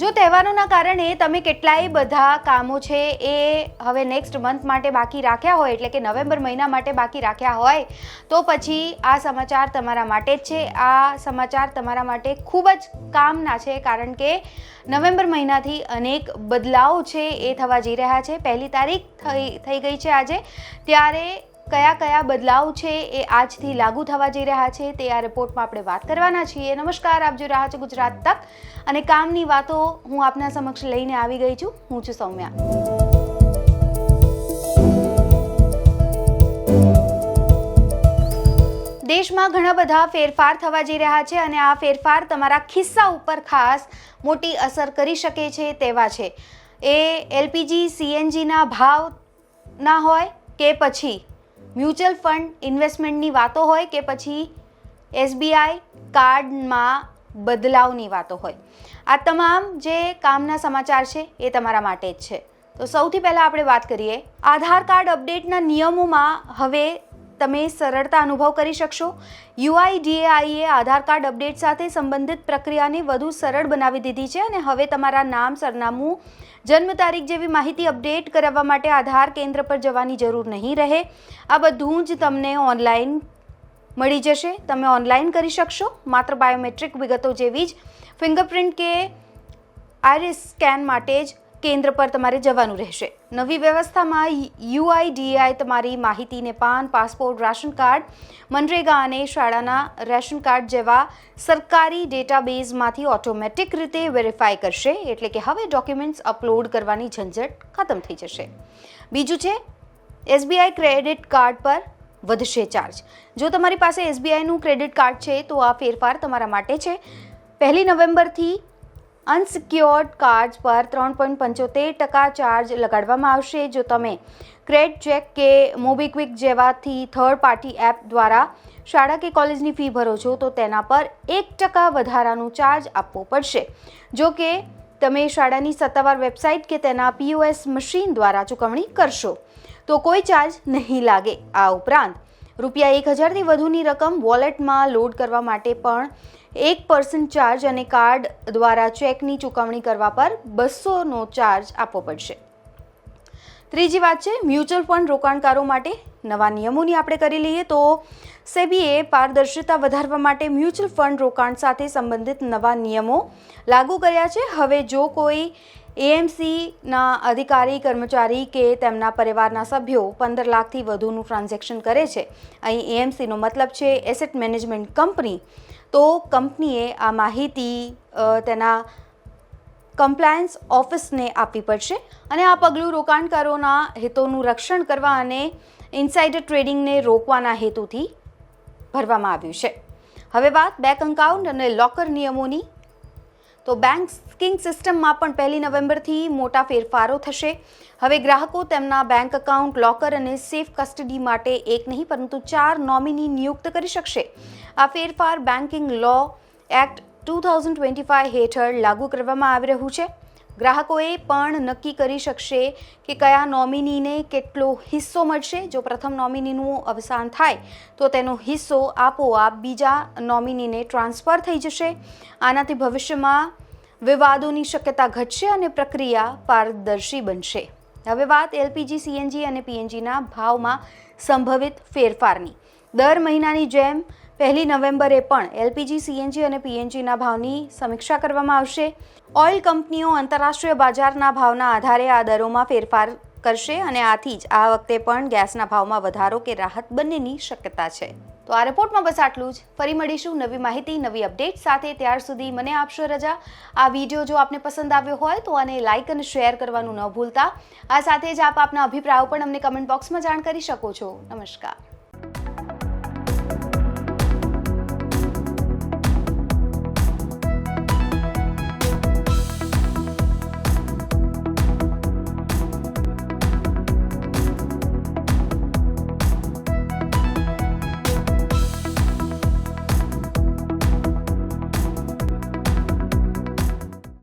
જો તહેવારોના કારણે તમે કેટલાય બધા કામો છે એ હવે નેક્સ્ટ મંથ માટે બાકી રાખ્યા હોય, એટલે કે નવેમ્બર મહિના માટે બાકી રાખ્યા હોય, તો પછી આ સમાચાર તમારા માટે જ છે. આ સમાચાર તમારા માટે ખૂબ જ કામના છે, કારણ કે નવેમ્બર મહિનાથી અનેક બદલાવ છે એ થવા જઈ રહ્યા છે. પહેલી તારીખ થઈ થઈ ગઈ છે આજે. ત્યારે કયા કયા બદલાવ છે એ આજથી લાગુ થવા જઈ રહ્યા છે તે આ રિપોર્ટમાં આપણે વાત કરવાના છીએ. નમસ્કાર, આપ જોઈ રહ્યા છો ગુજરાત તક અને કામની વાતો હું આપના સમક્ષ લઈને આવી ગઈ છું. હું છું સૌમ્યા. દેશમાં ઘણા બધા ફેરફાર થવા જઈ રહ્યા છે અને આ ફેરફાર તમારા ખિસ્સા ઉપર ખાસ મોટી અસર કરી શકે છે તેવા છે. એ એલપીજી, સીએનજીના ભાવ ના હોય કે પછી મ્યુચ્યુઅલ ફંડ ઇન્વેસ્ટમેન્ટની વાતો હોય કે પછી એસબીઆઈ કાર્ડમાં બદલાવની વાતો હોય. આ તમામ જે કામના સમાચાર છે એ તમારા માટે જ છે. તો સૌથી પહેલાં આપણે વાત કરીએ. આધાર કાર્ડ અપડેટના નિયમોમાં હવે તમે સરળતા અનુભવ કરી શકશો. યુઆઈડીએઆઈએ આધાર કાર્ડ અપડેટ સાથે સંબંધિત પ્રક્રિયાને વધુ સરળ બનાવી દીધી છે અને હવે તમારા નામ, સરનામું, જન્મ તારીખ જેવી માહિતી અપડેટ કરાવવા માટે આધાર કેન્દ્ર પર જવાની જરૂર નહીં રહે. આ બધું જ તમને ઓનલાઈન મળી જશે. તમે ઓનલાઈન કરી શકશો. માત્ર બાયોમેટ્રિક વિગતો જેવી જ ફિંગરપ્રિન્ટ કે આઈરિસ સ્કેન માટે જ કેન્દ્ર પર તમારે જવાનું રહેશે. નવી વ્યવસ્થામાં યુઆઈડીઆઈ તમારી માહિતીને PAN, passport, ration card, MNREGA અને શાળાના રેશન કાર્ડ જેવા સરકારી ડેટાબેઝમાંથી ઓટોમેટિક રીતે વેરીફાઈ કરશે. એટલે કે હવે ડોક્યુમેન્ટ્સ અપલોડ કરવાની ઝંઝટ ખતમ થઈ જશે. બીજું છે, એસબીઆઈ ક્રેડિટ કાર્ડ પર વધશે ચાર્જ. જો તમારી પાસે એસબીઆઈનું ક્રેડિટ કાર્ડ છે, તો આ ફેરફાર તમારા માટે છે. પહેલી નવેમ્બરથી અનસિક્યોર્ડ કાર્ડ્સ પર ત્રણ પોઈન્ટ પંચોતેર ટકા ચાર્જ લગાડવામાં આવશે. જો તમે ક્રેડ ચેક કે મોબીક્વિક જેવાથી થર્ડ પાર્ટી એપ દ્વારા શાળા કે કોલેજની ફી ભરો છો, તો તેના પર એક ટકા વધારાનું ચાર્જ આપવો પડશે. જો કે, તમે શાળાની સત્તાવાર વેબસાઇટ કે તેના પીઓએસ મશીન દ્વારા ચૂકવણી કરશો, તો કોઈ ચાર્જ નહીં લાગે. આ ઉપરાંત, રૂપિયા એક હજારથી વધુની રકમ વોલેટમાં લોડ કરવા માટે પણ એક પર્સન્ટ ચાર્જ અને કાર્ડ દ્વારા ચેકની ચૂકવણી કરવા પર બસોનો ચાર્જ આપવો પડશે. ત્રીજી વાત છે મ્યુચ્યુઅલ ફંડ રોકાણકારો માટે નવા નિયમોની આપણે કરી લઈએ તો સેબીએ પારદર્શિતા વધારવા માટે મ્યુચ્યુઅલ ફંડ રોકાણ સાથે સંબંધિત નવા નિયમો લાગુ કર્યા છે. હવે જો કોઈ એએમસીના અધિકારી, કર્મચારી કે તેમના પરિવારના સભ્યો પંદર લાખથી વધુનું ટ્રાન્ઝેક્શન કરે છે, અહીં એએમસીનો મતલબ છે એસેટ મેનેજમેન્ટ કંપની તો કંપનીએ આ માહિતી તેના કમ્પ્લાયન્સ ઓફિસને આપવી પડશે અને આ પગલું રોકાણકારોના હિતોનું રક્ષણ કરવા અને ઇન્સાઇડર ટ્રેડિંગને રોકવાના હેતુથી ભરવામાં આવ્યું છે. હવે વાત બેંક અકાઉન્ટ અને લોકર નિયમોની તો બેન્કિંગ સિસ્ટમમાં પણ પહેલી નવેમ્બરથી મોટા ફેરફારો થશે. હવે ગ્રાહકો તેમના બેંક એકાઉન્ટ લોકર અને સેફ કસ્ટડી માટે એક નહીં, પરંતુ ચાર નોમિની નિયુક્ત કરી શકશે. આ ફેરફાર banking law act two thousand twenty five હેઠળ લાગુ કરવામાં આવી રહ્યું છે. ગ્રાહકોએ પણ નક્કી કરી શકશે કે કયા નોમિનીને કેટલો હિસ્સો મળશે. જો પ્રથમ નોમિનીનું અવસાન થાય, તો તેનો હિસ્સો આપોઆપ બીજા નોમિનીને ટ્રાન્સફર થઈ જશે. આનાથી ભવિષ્યમાં વિવાદોની શક્યતા ઘટશે અને પ્રક્રિયા પારદર્શી બનશે. હવે વાત એલપીજી, સીએનજી અને પીએનજીના ભાવમાં સંભવિત ફેરફારની. દર મહિનાની જેમ પહેલી નવેમ્બરે પણ એલપીજી, સીએનજી અને પીએનજીના ભાવની સમીક્ષા કરવામાં આવશે. ઓઇલ કંપનીઓ આંતરરાષ્ટ્રીય બજારના ભાવના આધારે આ દરોમાં ફેરફાર કરશે અને આથી જ આ વખતે પણ ગેસના ભાવમાં વધારો કે રાહત બંનેની શક્યતા છે. તો આ રિપોર્ટમાં બસ આટલું જ. ફરી મળીશું નવી માહિતી, નવી અપડેટ સાથે. ત્યાર સુધી મને આપશો રજા. આ વીડિયો જો આપને પસંદ આવ્યો હોય તો આને લાઇક અને શેર કરવાનું ન ભૂલતા. આ સાથે જ આપ આપના અભિપ્રાયો પણ અમને કમેન્ટ બોક્સમાં જાણ કરી શકો છો. નમસ્કાર.